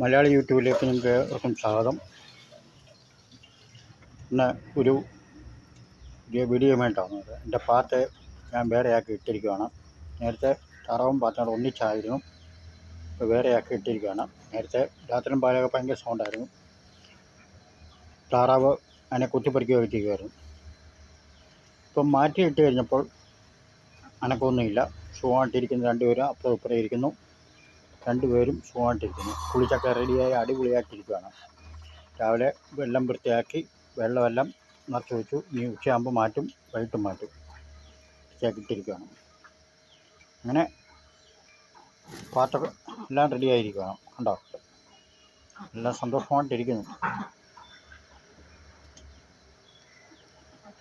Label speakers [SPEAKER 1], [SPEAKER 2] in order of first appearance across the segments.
[SPEAKER 1] മലയാളി യൂട്യൂബിലേക്ക് നിങ്ങൾക്ക് ഏവർക്കും സ്വാഗതം. ഇന്ന് ഒരു വീഡിയോയുമായിട്ടാണ് വന്നത് എന്റെ പാത്ത് ഞാൻ വേറെയാക്കി ഇട്ടിരിക്കുകയാണ്. നേരത്തെ താറാവും പാത്തോടെ ഒന്നിച്ചായിരുന്നു. ഇപ്പോൾ വേറെയാക്കി ഇട്ടിരിക്കുകയാണ്. നേരത്തെ രാത്രിയും പാലൊക്കെ ഭയങ്കര സൗണ്ടായിരുന്നു താറാവ് അതിനെ കുത്തിപ്പറിക്കുകയൊക്കെ ചെയ്യുമായിരുന്നു ഇപ്പം മാറ്റിയിട്ട് കഴിഞ്ഞപ്പോൾ അനക്കമൊന്നുമില്ല. സുഖമായിട്ടിരിക്കുന്ന. രണ്ടുപേരും അപ്പുറം ഇപ്പുറം ഇരിക്കുന്നു. രണ്ടുപേരും സുഖമായിട്ടിരിക്കുന്നു. കുളിച്ചൊക്കെ റെഡിയായി അടിപൊളിയായിട്ടിരിക്കുകയാണ് രാവിലെ വെള്ളം വൃത്തിയാക്കി വെള്ളമെല്ലാം നിറച്ച് വെച്ചു. ഇനി ഉച്ചയാകുമ്പോൾ മാറ്റും വൈകിട്ടും മാറ്റും. വൃത്തിയാക്കിയിട്ടിരിക്കുകയാണ് അങ്ങനെ പാട്ടൊക്കെ എല്ലാം റെഡിയായിരിക്കുകയാണ് കണ്ടോ? എല്ലാം സന്തോഷമായിട്ടിരിക്കുന്നു.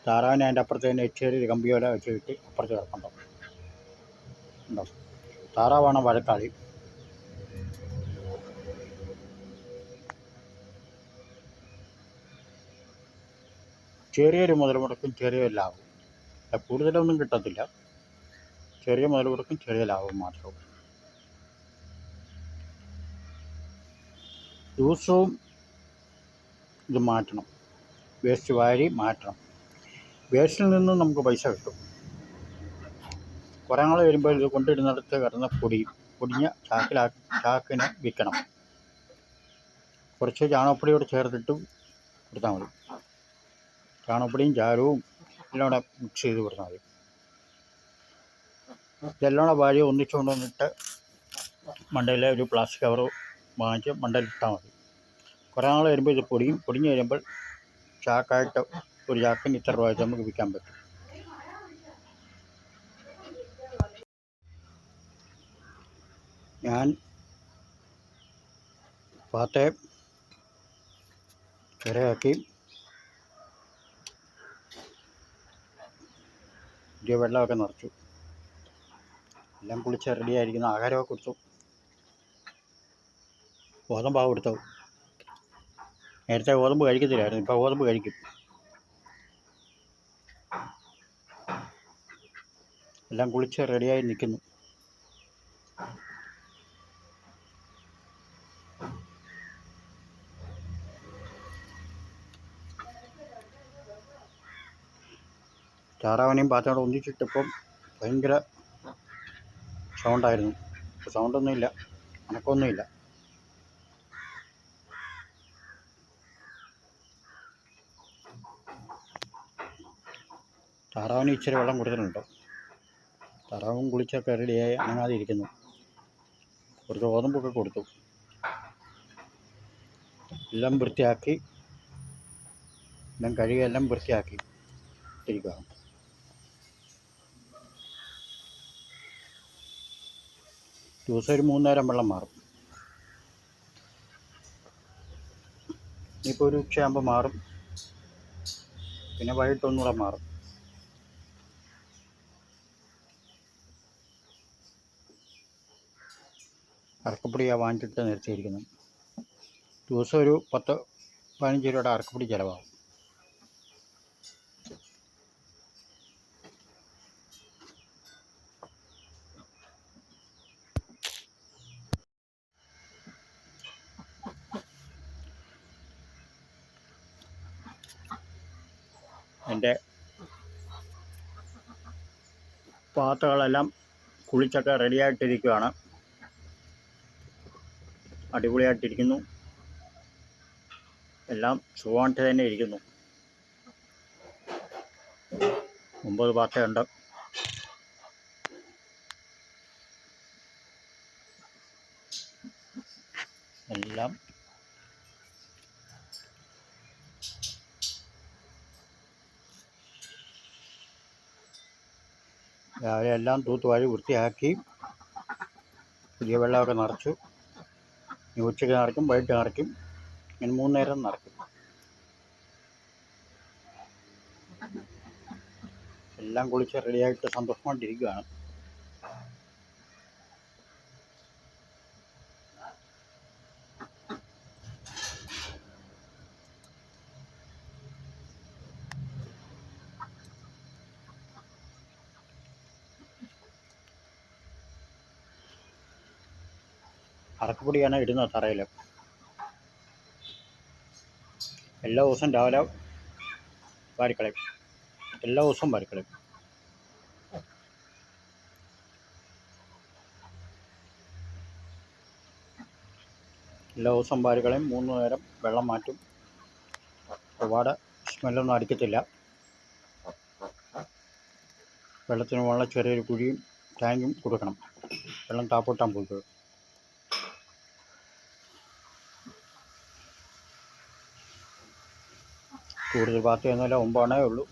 [SPEAKER 1] താറാവിനെ അതിന്റെ അപ്പുറത്ത് തന്നെ ചെറിയൊരു കമ്പിയോല വെച്ച് കിട്ടി അപ്പുറത്ത് കിടക്കണ്ടോ ഉണ്ടോ താറാവാണ് വഴക്കാളി. ചെറിയൊരു മുതൽ മുടക്കും ചെറിയൊരു ലാഭവും കൂടുതലൊന്നും കിട്ടത്തില്ല. ചെറിയ മുതൽ മുടക്കും ചെറിയ ലാഭവും മാത്രവും ദിവസവും ഇത് മാറ്റണം. വേസ്റ്റ് വാരി മാറ്റണം. വേസ്റ്റിൽ നിന്നും നമുക്ക് പൈസ കിട്ടും. കുറേ നാൾ വരുമ്പോൾ ഇത് കൊണ്ടിടുന്നിടത്ത് കിടന്ന പൊടി പൊടിഞ്ഞ ചാക്കിലാക്കി ചാക്കിന് വിൽക്കണം. കുറച്ച് ചാണകപ്പൊടിയോട് ചേർത്തിട്ട് കൊടുത്താൽ മതി. ചാണകപ്പൊടിയും ചാരവും എല്ലാം കൂടെ മിക്സ് ചെയ്ത് കൊടുത്താൽ മതി. ഇതെല്ലാം കൂടെ വാഴ ഒന്നിച്ചുകൊണ്ട് വന്നിട്ട് മണ്ടയിലെ ഒരു പ്ലാസ്റ്റിക് കവർ വാങ്ങിച്ച് മണ്ടയിൽ ഇട്ടാൽ മതി. കുറേ നാൾ വരുമ്പോൾ ഇത് പൊടിയും പൊടിഞ്ഞ് വരുമ്പോൾ ചാക്കായിട്ട് ഒരു ചാക്കിന് ഇത്ര രൂപ നമുക്ക് വിൽക്കാൻ പറ്റും. ഞാൻ പാത്തെ ചിറയാക്കി പുതിയ വെള്ളമൊക്കെ നിറച്ചു. എല്ലാം കുളിച്ച് റെഡിയായിരിക്കുന്ന ആഹാരമൊക്കെ കൊടുത്തു. ഗോതമ്പാവ് കൊടുത്തു. നേരത്തെ ഗോതമ്പ് കഴിക്കത്തില്ലായിരുന്നു. ഇപ്പോൾ ഗോതമ്പ് കഴിക്കും. എല്ലാം കുളിച്ച് റെഡിയായി നിൽക്കുന്നു. താറാവിനെയും പാത്തോടെ ഒന്നിച്ചിട്ടപ്പം ഭയങ്കര സൗണ്ടായിരുന്നു സൗണ്ടൊന്നുമില്ല അനക്കൊന്നുമില്ല താറാവിന് ഇച്ചിരി വെള്ളം കൊടുത്തിട്ടുണ്ട്. താറാവും കുളിച്ചൊക്കെ റെഡിയായി അനങ്ങാതെ ഇരിക്കുന്നു കുറച്ച് ഗോതമ്പൊക്കെ കൊടുത്തു. എല്ലാം വൃത്തിയാക്കി. എല്ലാം കഴുകി എല്ലാം വൃത്തിയാക്കി ഇട്ടിരിക്കുകയാണ് ദിവസം ഒരു മൂന്നേരം വെള്ളം മാറും. ഇനിയിപ്പോൾ ഒരു ഉച്ചയാകുമ്പോൾ മാറും. പിന്നെ വൈകിട്ട് ഒന്നുകൂടെ മാറും. അറക്കപ്പൊടിയാണ് വാങ്ങിച്ചിട്ട് നിർത്തിയിരിക്കുന്നത് ദിവസം ഒരു പത്ത് പതിനഞ്ച് രൂപയുടെ അറക്കപ്പൊടി ചിലവാകും. എന്റെ പാത്രകളെല്ലാം കുളിച്ചൊക്കെ റെഡിയായിട്ടിരിക്കുകയാണ് അടിപൊളിയായിട്ടിരിക്കുന്നു. എല്ലാം സുഖമായിട്ട് തന്നെ ഇരിക്കുന്നു. ഒമ്പത് പാത്രമുണ്ട്. എല്ലാം രാവിലെ എല്ലാം തൂത്തുവാരി വൃത്തിയാക്കി പുതിയ വെള്ളമൊക്കെ നിറച്ചു. ഉച്ചയ്ക്ക് നിറയ്ക്കും വൈകിട്ട് നിറയ്ക്കും ഇങ്ങനെ മൂന്ന് നേരം നിറയ്ക്കും എല്ലാം കുളിച്ച് റെഡിയായിട്ട് സന്തോഷമായിട്ടിരിക്കുകയാണ് അറക്കപ്പൊടിയാണ് ഇടുന്നത് തറയിൽ. എല്ലാ ദിവസവും രാവിലെ വാരിക്കളയും. എല്ലാ ദിവസവും വാരിക്കളയും. എല്ലാ ദിവസവും വാരിക്കളയും. മൂന്ന് നേരം വെള്ളം മാറ്റും. ഒരുപാട് സ്മെല്ലൊന്നും അടിക്കത്തില്ല. വെള്ളത്തിന് വളരെ ചെറിയൊരു കുഴിയും ടാങ്കും കൊടുക്കണം. വെള്ളം താപ്പോട്ടാൻ പോയിട്ട് കൂടുതൽ പാർട്ടിയൊന്നുമില്ല ഒമ്പണേ ഉള്ളൂ.